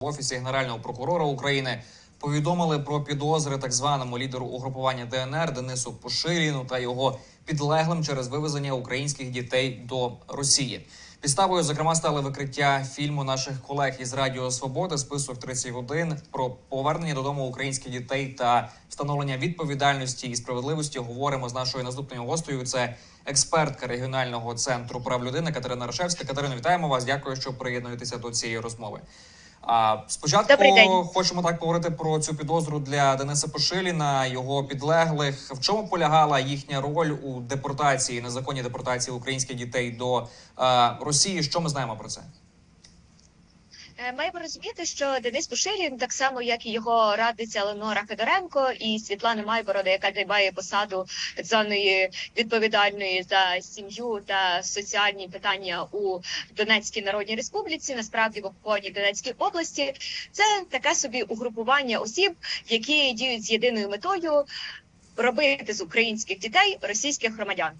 в офісі генерального прокурора України повідомили про підозри так званому лідеру угрупування ДНР Денису Поширіну та його підлеглим через вивезення українських дітей до Росії. Підставою, зокрема, стали викриття фільму наших колег із Радіо Свободи список 31 про повернення додому українських дітей та встановлення відповідальності і справедливості. Говоримо з нашою наступною гостею. Це експертка регіонального центру прав людини Катерина Рашевська. Катерина, вітаємо вас. Дякую, що приєднуєтеся до цієї розмови. А спочатку Добрий день. хочемо так поговорити про цю підозру для Дениса Пошиліна, його підлеглих. В чому полягала їхня роль у депортації, незаконній депортації українських дітей до е, Росії? Що ми знаємо про це? Е, Маємо розуміти, що Денис Пушилін, так само як і його радниця Ленора Федоренко і Світлана Майборода, яка займає посаду так званої відповідальної за сім'ю та соціальні питання у Донецькій Народній Республіці, насправді в окупованій Донецькій області, це таке собі угрупування осіб, які діють з єдиною метою робити з українських дітей російських громадян.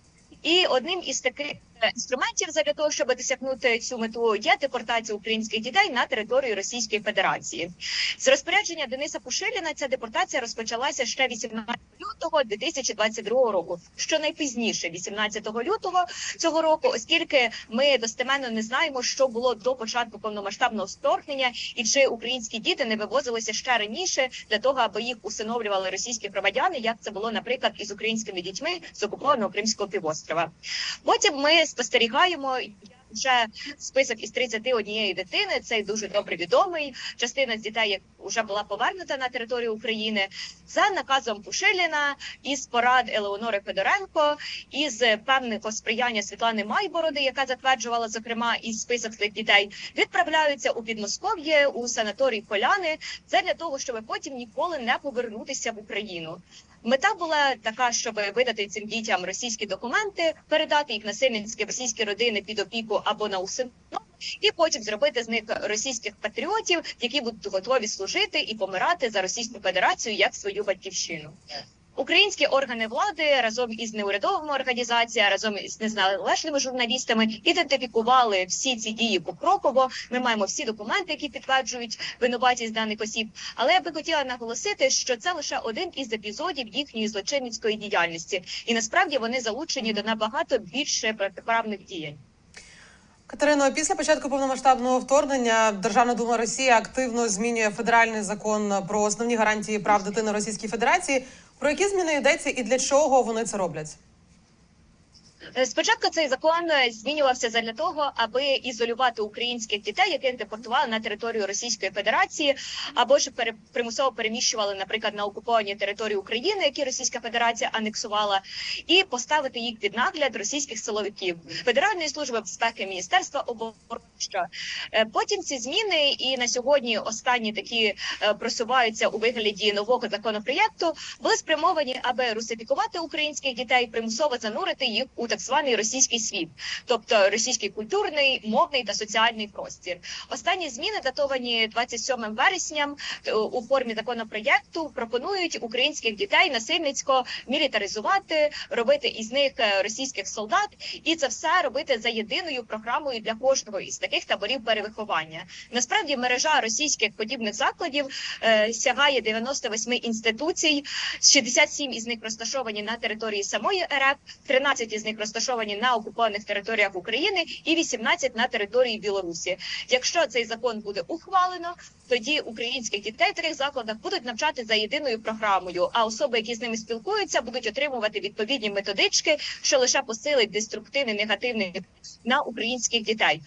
І одним із таких інструментів для того, щоб досягнути цю мету, є депортація українських дітей на територію Російської Федерації. З розпорядження Дениса Пушиліна ця депортація розпочалася ще 18 лютого 2022 року. Що найпізніше, 18 лютого цього року, оскільки ми достеменно не знаємо, що було до початку повномасштабного вторгнення, і чи українські діти не вивозилися ще раніше для того, аби їх усиновлювали російські громадяни, як це було, наприклад, із українськими дітьми з окупованого Кримського півострова. Потім ми спостерігаємо. Вже список із 31 дитини, цей дуже добре відомий. Частина з дітей вже була повернута на територію України за наказом Пушиліна із порад Елеонори Федоренко, із певного сприяння Світлани Майбороди, яка затверджувала зокрема і список цих дітей, відправляються у Підмосков'я у санаторій Поляни. Це для того, щоб потім ніколи не повернутися в Україну. Мета була така, щоб видати цим дітям російські документи, передати їх насильницькі російські родини під опіку або на усиновлення, і потім зробити з них російських патріотів, які будуть готові служити і помирати за Російську Федерацію як свою батьківщину. Українські органи влади разом із неурядовими організаціями, разом із незалежними журналістами ідентифікували всі ці дії покроково. Ми маємо всі документи, які підтверджують винуватість даних осіб. Але я би хотіла наголосити, що це лише один із епізодів їхньої злочинницької діяльності, і насправді вони залучені до набагато більше протиправних діянь. Катерино, після початку повномасштабного вторгнення Державна дума Росії активно змінює федеральний закон про основні гарантії прав дитини Російської Федерації. Про які зміни йдеться і для чого вони це роблять? Е, Спочатку цей закон е, змінювався задля того, аби ізолювати українських дітей, яких депортували на територію Російської Федерації, або ж примусово переміщували, наприклад, на окуповані території України, які Російська Федерація анексувала, і поставити їх під нагляд російських силовиків Федеральної служби безпеки Міністерства оборони. Е, потім ці зміни, і на сьогодні останні такі просуваються у вигляді нового законопроєкту, були спрямовані, аби русифікувати українських дітей, примусово занурити їх у так званий російський світ, тобто російський культурний, мовний та соціальний простір. Останні зміни датовані 27 вересням е, у формі законопроєкту пропонують українських дітей насильницько мілітаризувати, робити із них е, російських солдат, і це все робити за єдиною програмою для кожного із таких таборів перевиховання. Насправді мережа російських подібних закладів е, сягає 98 інституцій, 67 із них розташовані на території самої РФ, 13 із них розташовані на окупованих територіях України і 18 на території Білорусі. Якщо цей закон буде ухвалено, тоді українських дітей в таких закладах будуть навчати за єдиною програмою. А особи, які з ними спілкуються, будуть отримувати відповідні методички, що лише посилить деструктивний негативний на українських дітей.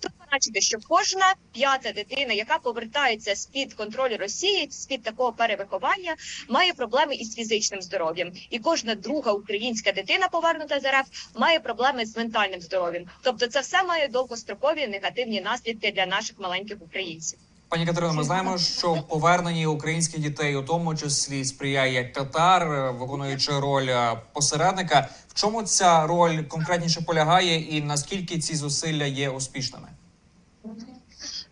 Тут значити, що кожна п'ята дитина, яка повертається з під контролю Росії, з під такого перевиховання, має проблеми із фізичним здоров'ям, і кожна друга українська дитина, повернута з РФ, має проблеми з ментальним здоров'ям. Тобто, це все має довгострокові негативні наслідки для наших маленьких українців. Пані Катерино, ми знаємо, що повернення українських дітей у тому числі сприяє Катар, е, виконуючи роль е, посередника. В чому ця роль конкретніше полягає, і наскільки ці зусилля є успішними?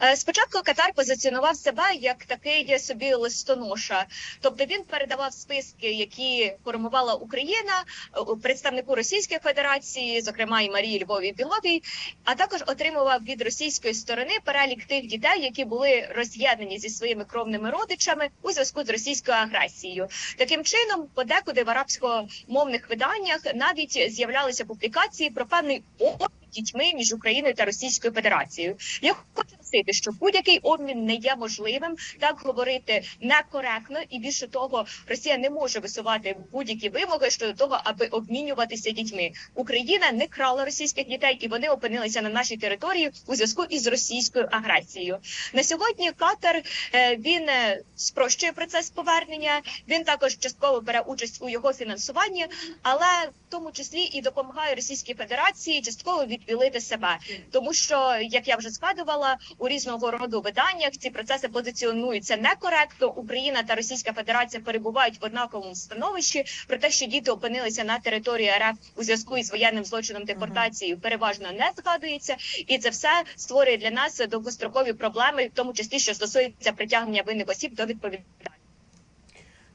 Е, Спочатку Катар позиціонував себе як такий собі листоноша, тобто він передавав списки, які формувала Україна е, представнику Російської Федерації, зокрема і Марії Львові Біловій, а також отримував від російської сторони перелік тих дітей, які були роз'єднані зі своїми кровними родичами у зв'язку з російською агресією. Таким чином, подекуди в арабськомовних виданнях навіть з'являлися публікації про певний обмін дітьми між Україною та Російською Федерацією. Я хочу наголосити, що будь-який обмін не є можливим. Так говорити некоректно, і більше того, Росія не може висувати будь-які вимоги щодо того, аби обмінюватися дітьми. Україна не крала російських дітей, і вони опинилися на нашій території у зв'язку із російською агресією. На сьогодні Катар е, він е, спрощує процес повернення. Він також частково бере участь у його фінансуванні, але в тому числі і допомагає Російській Федерації частково відбілити себе, тому що як я вже згадувала, у різного роду виданнях ці процеси позиціонуються некоректно. Україна та Російська Федерація перебувають в однаковому становищі. Про те, що діти опинилися на території РФ у зв'язку із воєнним злочином депортації, переважно не згадується, і це все створює для нас довгострокові проблеми, в тому числі що стосується притягнення винних осіб до відповідальності.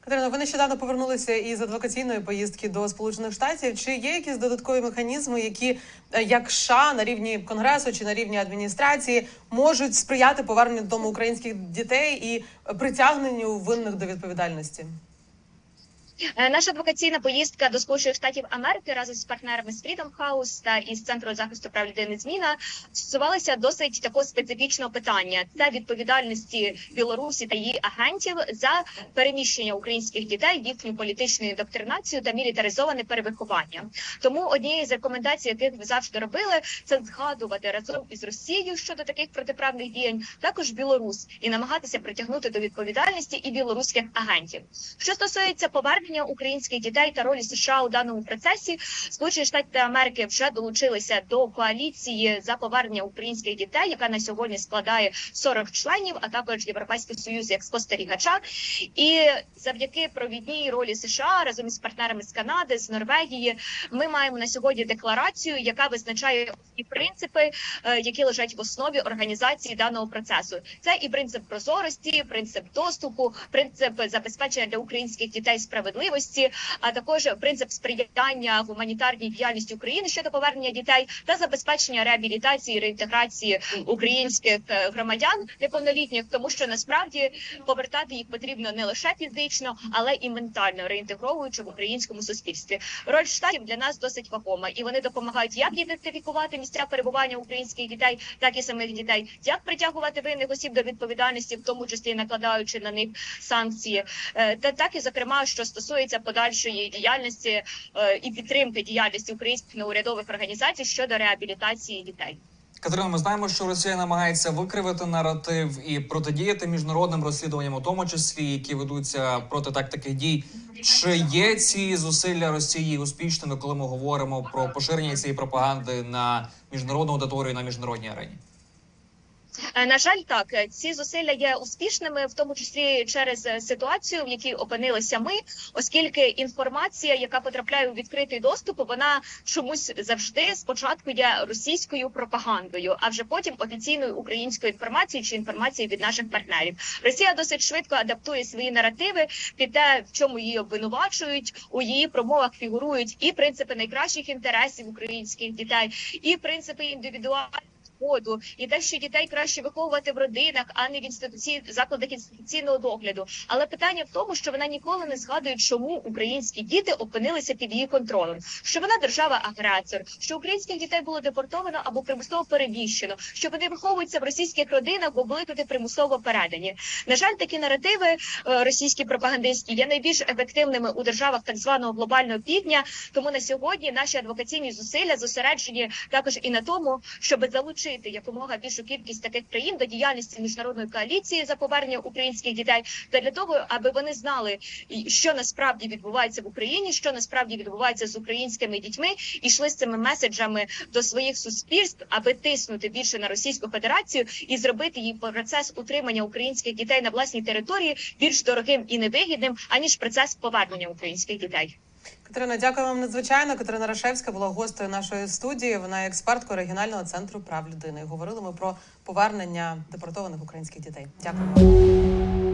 Катерина, ви нещодавно повернулися із адвокаційної поїздки до Сполучених Штатів. Чи є якісь додаткові механізми, які е, як США на рівні конгресу чи на рівні адміністрації можуть сприяти поверненню додому українських дітей і е, притягненню винних до відповідальності? Е, Наша адвокаційна поїздка до Сполучених Штатів Америки разом з партнерами з Freedom House та із центру захисту прав людини зміна стосувалася досить такого специфічного питання: це відповідальності Білорусі та її агентів за переміщення українських дітей, їхню політичну індоктринацію та мілітаризоване перевиховання. Тому однією з рекомендацій, яких ви завжди робили, це згадувати разом із Росією щодо таких протиправних діянь, також Білорусь і намагатися притягнути до відповідальності і білоруських агентів. Що стосується повернення українських дітей та ролі США у даному процесі, Сполучені Штати Америки вже долучилися до коаліції за повернення українських дітей, яка на сьогодні складає 40 членів, а також Європейський Союз як спостерігача. І завдяки провідній ролі США разом із партнерами з Канади, з Норвегії, ми маємо на сьогодні декларацію, яка визначає основні принципи, е, які лежать в основі організації даного процесу. Це і принцип прозорості, принцип доступу, принцип забезпечення для українських дітей справедливості, а також принцип сприяння гуманітарній діяльності України щодо повернення дітей та забезпечення реабілітації реінтеграції українських е, громадян неповнолітніх, тому що насправді повертати їх потрібно не лише фізично, але і ментально реінтегровуючи в українському суспільстві. Роль штатів для нас досить вагома, і вони допомагають як ідентифікувати місця перебування українських дітей, так і самих дітей, як притягувати винних осіб до відповідальності, в тому числі накладаючи на них санкції, Е, та так і зокрема, що стосується подальшої діяльності е, і підтримки діяльності українських неурядових організацій щодо реабілітації дітей. Катерина, ми знаємо, що Росія намагається викривити наратив і протидіяти міжнародним розслідуванням, у тому числі які ведуться проти так таких дій. Чи є ці зусилля Росії успішними, коли ми говоримо про поширення цієї пропаганди на міжнародну аудиторію на міжнародній арені? Е, На жаль, так е, ці зусилля є успішними, в тому числі через е, ситуацію, в якій опинилися ми, оскільки інформація, яка потрапляє у відкритий доступ, вона чомусь завжди спочатку є російською пропагандою, а вже потім офіційною українською інформацією чи інформацією від наших партнерів. Росія досить швидко адаптує свої наративи під те, в чому її обвинувачують. У її промовах фігурують і принципи найкращих інтересів українських дітей, і принципи індивідуальних підходу, і те, що дітей краще виховувати в родинах, а не в інституції закладах інституційного догляду. Але питання в тому, що вона ніколи не згадує, чому українські діти опинилися під її контролем, що вона держава-агресор, що українських дітей було депортовано або примусово переміщено, що вони виховуються в російських родинах, бо були туди примусово передані. На жаль, такі наративи е, російські пропагандистські є найбільш ефективними у державах так званого глобального півдня. Тому на сьогодні наші адвокаційні зусилля зосереджені також і на тому, щоб залучити якомога більшу кількість таких країн до діяльності міжнародної коаліції за повернення українських дітей, та для того, аби вони знали, що насправді відбувається в Україні, що насправді відбувається з українськими дітьми, і йшли з цими меседжами до своїх суспільств, аби тиснути більше на Російську Федерацію і зробити їй процес утримання українських дітей на власній території більш дорогим і невигідним, аніж процес повернення українських дітей. Катерина, дякую вам надзвичайно. Катерина Рашевська була гостею нашої студії. Вона є експерткою регіонального центру прав людини. Говорили ми про повернення депортованих українських дітей. Дякую.